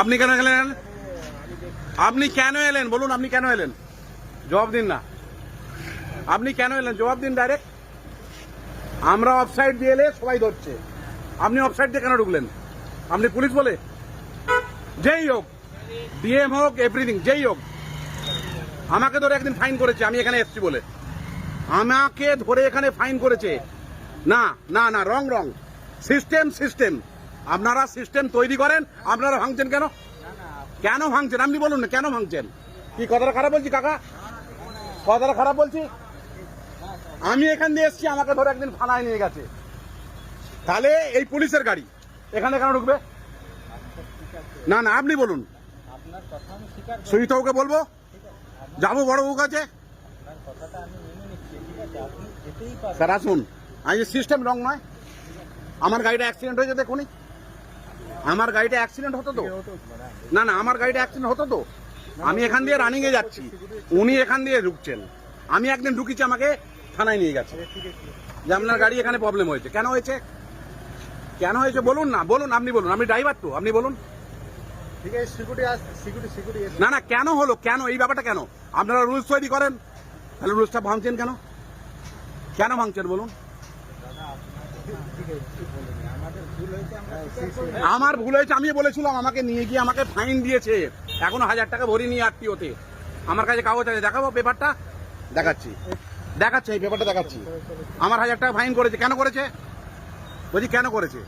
আপনি কেন এলেন? আপনি কেন এলেন? বলুন, আপনি কেন এলেন? জবাব দিন না। আপনি কেন এলেন? জবাব দিন ডাইরেক্ট আমরা অফসাইড দিয়ে এলে সবাই ধরছে। আপনি অফসাইড দিয়ে কেন ঢুকলেন? আপনি পুলিশ বলে? যেই হোক ডিএম হোক এভরিথিং যেই হোক। আমাকে ধরে একদিন ফাইন করেছে, আমি এখানে এসছি বলে। আমাকে ধরে এখানে ফাইন করেছে। না না না রং রং সিস্টেম সিস্টেম আপনারা সিস্টেম তৈরি করেন, আপনারা ভাঙছেন কেন? কেন ভাঙছেন? আপনি বলুন না, কেন ভাঙছেন? কি কথাটা খারাপ বলছি, কাকা? কথাটা খারাপ বলছি? আমি এখান দিয়ে এসছি, আমাকে ধরে একদিন থানায় নিয়ে গেছে। তাহলে এই পুলিশের গাড়ি, এখানে কেন ঢুকবে? না না, আপনি বলুন। সুজিতবাবুকে বলব? যাব, বড় বউ কাছে? স্যার, আসুন। আমি সিস্টেম রং নয়। আমার গাড়িটা অ্যাক্সিডেন্ট হয়েছে, দেখুনি। আমার গাড়িটা অ্যাক্সিডেন্ট হতো তো? না না আমার গাড়িটা অ্যাক্সিডেন্ট হতো তো? আমি এখান দিয়ে রানিং এ যাচ্ছি। উনি এখান দিয়ে ঢুকছেন। আমি একদিন ঢুকিছি আমাকে থানায় নিয়ে গেছে। যে আপনার গাড়ি এখানে প্রবলেম হয়েছে। কেন হয়েছে? কেন হয়েছে? বলুন না বলুন আপনি বলুন। আপনি ড্রাইভার তো আপনি বলুন। না না কেন হলো? কেন? এই ব্যাপারটা কেন? আপনারা রুলস তৈরি করেন। তাহলে রুলসটা ভাঙছেন কেন? কেন ভাঙছেন বলুন? আমরা ভুল হয়েছে আমি বলেছিলাম, আমাকে নিয়ে গিয়ে আমাকে ফাইন দিয়েছে। এখনও হাজার টাকা ভরি নিয়ে আত্মীয়তে। আমার কাছে কাগজ আছে, দেখাবো পেপারটা? দেখাচ্ছি। দেখাচ্ছে, এই পেপারটা দেখাচ্ছি। আমার হাজার টাকা ফাইন করেছে। কেন করেছে? বলছি, কেন করেছে?